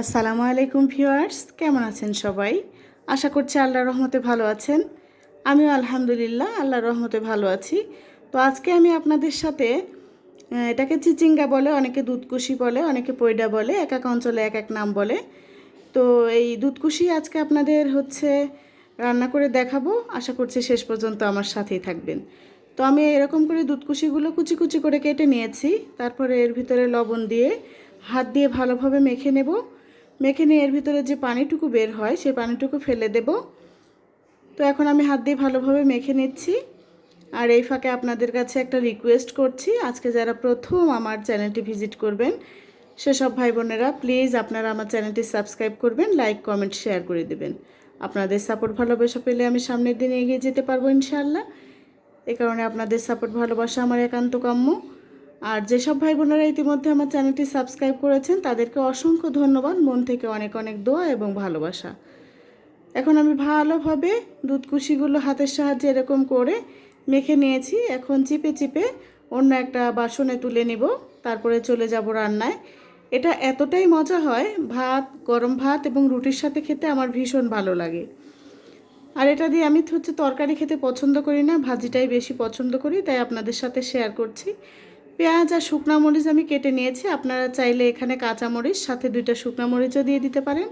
আসসালামু আলাইকুম ভিউয়ার্স, কেমন আছেন সবাই? আশা করছি আল্লাহর রহমতে ভালো আছেন। আমিও আলহামদুলিল্লাহ, আল্লাহর রহমতে ভালো আছি। তো আজকে আমি আপনাদের সাথে এটাকে চিচিঙ্গা বলে, অনেকে দুধকুশি বলে, অনেকে পৈডা বলে, এক এক অঞ্চলে এক এক নাম বলে। তো এই দুধকুশি আজকে আপনাদের হচ্ছে রান্না করে দেখাবো। আশা করছি শেষ পর্যন্ত আমার সাথেই থাকবেন। তো আমি এরকম করে দুধকুশিগুলো কুচি কুচি করে কেটে নিয়েছি। তারপরে এর ভিতরে লবণ দিয়ে হাত দিয়ে ভালোভাবে মেখে নেব। মেখে নিয়ে এর ভিতরে যে পানিটুকু বের হয়, সেই পানিটুকু ফেলে দেব। তো এখন আমি হাত দিয়ে ভালোভাবে মেখে নিচ্ছি। আর এই ফাঁকে আপনাদের কাছে একটা রিকোয়েস্ট করছি। আজকে যারা প্রথম আমার চ্যানেলটি ভিজিট করবেন, সেসব ভাই বোনেরা প্লিজ আপনারা আমার চ্যানেলটি সাবস্ক্রাইব করবেন লাইক কমেন্ট শেয়ার করে দেবেন। আপনাদের সাপোর্ট ভালোবাসা পেলে আমি সামনের দিনে এগিয়ে যেতে পারব ইনশাআল্লাহ। এ কারণে আপনাদের সাপোর্ট ভালোবাসা আমার একান্ত কাম্য। আর যেসব ভাই বোনেরা ইতিমধ্যে আমার চ্যানেলটি সাবস্ক্রাইব করেছেন, তাদেরকে অসংখ্য ধন্যবাদ। মন থেকে অনেক অনেক দোয়া এবং ভালোবাসা। এখন আমি ভালোভাবে দুধ কুশিগুলো হাতের সাহায্যে এরকম করে মেখে নিয়েছি। এখন চিপে চিপে অন্য একটা বাসনে তুলে নিব, তারপরে চলে যাব রান্নায়। এটা এতটাই মজা হয়, ভাত, গরম ভাত এবং রুটির সাথে খেতে আমার ভীষণ ভালো লাগে। আর এটা দিয়ে আমি হচ্ছে তরকারি খেতে পছন্দ করি না, ভাজিটাই বেশি পছন্দ করি, তাই আপনাদের সাথে শেয়ার করছি। পেঁয়াজ আর শুকনা মরিচ আমি কেটে নিয়েছি। আপনারা চাইলে এখানে কাঁচা মরিচ, সাথে দুইটা শুকনো মরিচও দিয়ে দিতে পারেন।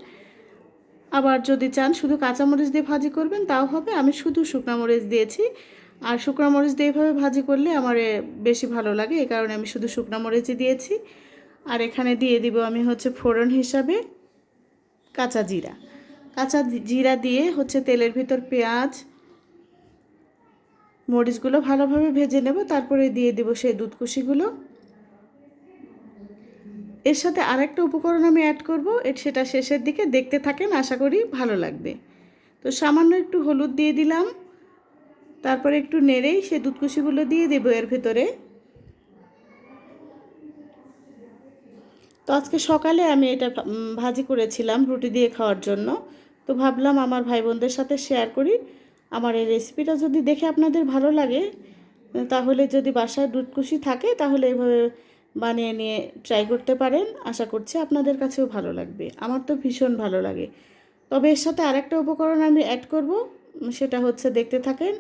আবার যদি চান শুধু কাঁচা মরিচ দিয়ে ভাজি করবেন, তাও হবে। আমি শুধু শুকনো মরিচ দিয়েছি। আর শুকনো মরিচ দিয়ে এভাবে ভাজি করলে আমার বেশি ভালো লাগে, এই কারণে আমি শুধু শুকনো মরিচই দিয়েছি। আর এখানে দিয়ে দিব আমি হচ্ছে ফোড়ন হিসাবে কাঁচা জিরা। কাঁচা জিরা দিয়ে হচ্ছে তেলের ভিতর পেঁয়াজ মরিচগুলো ভালোভাবে ভেজে নেব, তারপরে দিয়ে দেব সেই দুধকুশিগুলো। এর সাথে আরেকটা উপকরণ আমি অ্যাড করব সেটা শেষের দিকে দেখতে থাকেন, আশা করি ভালো লাগবে। তো সামান্য একটু হলুদ দিয়ে দিলাম, তারপরে একটু নেড়েই সে দুধকুশিগুলো দিয়ে দেবো এর ভেতরে। তো আজকে সকালে আমি এটা ভাজি করেছিলাম রুটি দিয়ে খাওয়ার জন্য। তো ভাবলাম আমার ভাই বোনদের সাথে শেয়ার করি। আমার এই রেসিপিটা যদি দেখে আপনাদের ভালো লাগে, তাহলে যদি বাসায় দুধকুশি থাকে, তাহলে এইভাবে বানিয়ে নিয়ে ট্রাই করতে পারেন। আশা করছি আপনাদের কাছেও ভালো লাগবে। আমার তো ভীষণ ভালো লাগে। তবে এর সাথে আরেকটা উপকরণ আমি অ্যাড করব, সেটা হচ্ছে দেখতে থাকেন,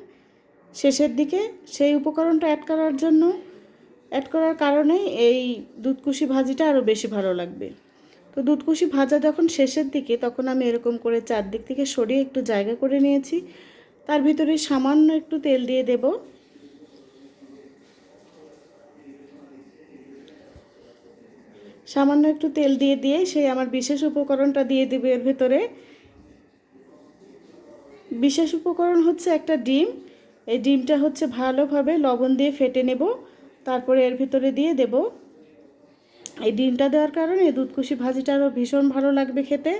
শেষের দিকে সেই উপকরণটা অ্যাড করার জন্য অ্যাড করার কারণে এই দুধকুশি ভাজিটা আরও বেশি ভালো লাগবে। তো দুধকুশি ভাজা যখন শেষের দিকে, তখন আমি এরকম করে চারদিক থেকে সরিয়ে একটু জায়গা করে নিয়েছি। তার ভিতরে সামান্য একটু তেল দিয়ে দেব। সামান্য একটু তেল দিয়ে দিয়ে সেই আমার বিশেষ উপকরণটা দিয়ে দেবে এর ভেতরে। বিশেষ উপকরণ হচ্ছে একটা ডিম। এই ডিমটা হচ্ছে ভালোভাবে লবণ দিয়ে ফেটে নেব, তারপরে এর ভিতরে দিয়ে দেব। এই ডিমটা দেওয়ার কারণে দুধকুশি ভাজিটা আরও ভীষণ ভালো লাগবে খেতে।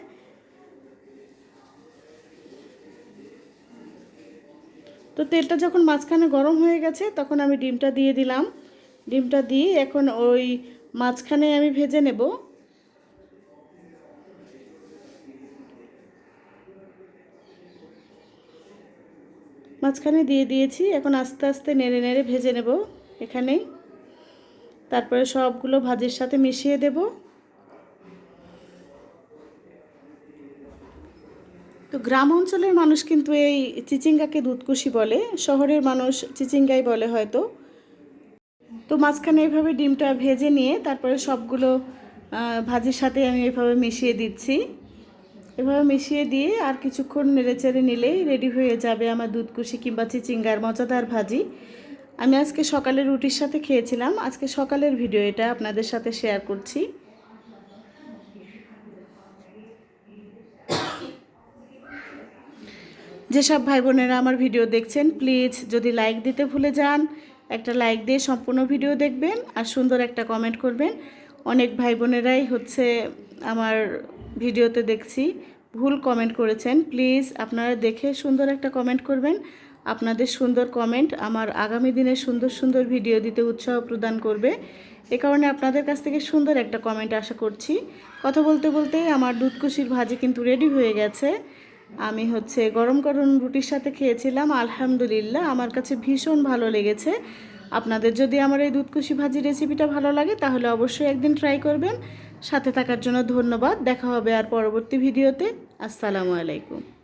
তো তেলটা যখন মাঝখানে গরম হয়ে গেছে, তখন আমি ডিমটা দিয়ে দিলাম। ডিমটা দিয়ে এখন ওই মাঝখানে আমি ভেজে নেব। মাঝখানে দিয়ে দিয়েছি, এখন আস্তে আস্তে নেড়ে নেড়ে ভেজে নেব এখানেই। তারপরে সবগুলো ভাজির সাথে মিশিয়ে দেব। তো গ্রাম অঞ্চলের মানুষ কিন্তু এই চিচিঙ্গাকে দুধকুশি বলে, শহরের মানুষ চিচিঙ্গাই বলে হয়তো। তো মাঝখানে এভাবে ডিমটা ভেজে নিয়ে তারপরে সবগুলো ভাজির সাথে আমি এভাবে মিশিয়ে দিচ্ছি। এভাবে মিশিয়ে দিয়ে আর কিছুক্ষণ নেড়েচেড়ে নিলেই রেডি হয়ে যাবে আমার দুধকুশি কিংবা চিচিঙ্গার মজাদার ভাজি। আমি আজকে সকালে রুটির সাথে খেয়েছিলাম। আজকে সকালের ভিডিও এটা আপনাদের সাথে শেয়ার করছি। যেসব ভাই বোনেরা আমার ভিডিও দেখছেন প্লিজ যদি লাইক দিতে ভুলে যান, একটা লাইক দিয়ে সম্পূর্ণ ভিডিও দেখবেন আর সুন্দর একটা কমেন্ট করবেন। অনেক ভাই বোনেরাই হচ্ছে আমার ভিডিওতে দেখছি, ভুল কমেন্ট করেছেন। প্লিজ আপনারা দেখে সুন্দর একটা কমেন্ট করবেন। আপনাদের সুন্দর কমেন্ট আমার আগামী দিনে সুন্দর সুন্দর ভিডিও দিতে উৎসাহ প্রদান করবে। এ কারণে আপনাদের কাছ থেকে সুন্দর একটা কমেন্ট আশা করছি। কথা বলতে বলতেই আমার দুধকুশির ভাজি কিন্তু রেডি হয়ে গেছে। আমি হচ্ছে গরম গরম রুটির সাথে খেয়েছিলাম, আলহামদুলিল্লাহ। আমার কাছে ভীষণ ভালো লেগেছে। আপনাদের যদি আমার এই দুধকুশি ভাজি রেসিপিটা ভালো লাগে, তাহলে অবশ্যই একদিন ট্রাই করবেন। সাথে থাকার জন্য ধন্যবাদ। দেখা হবে আর পরবর্তী ভিডিওতে। আসসালামু আলাইকুম।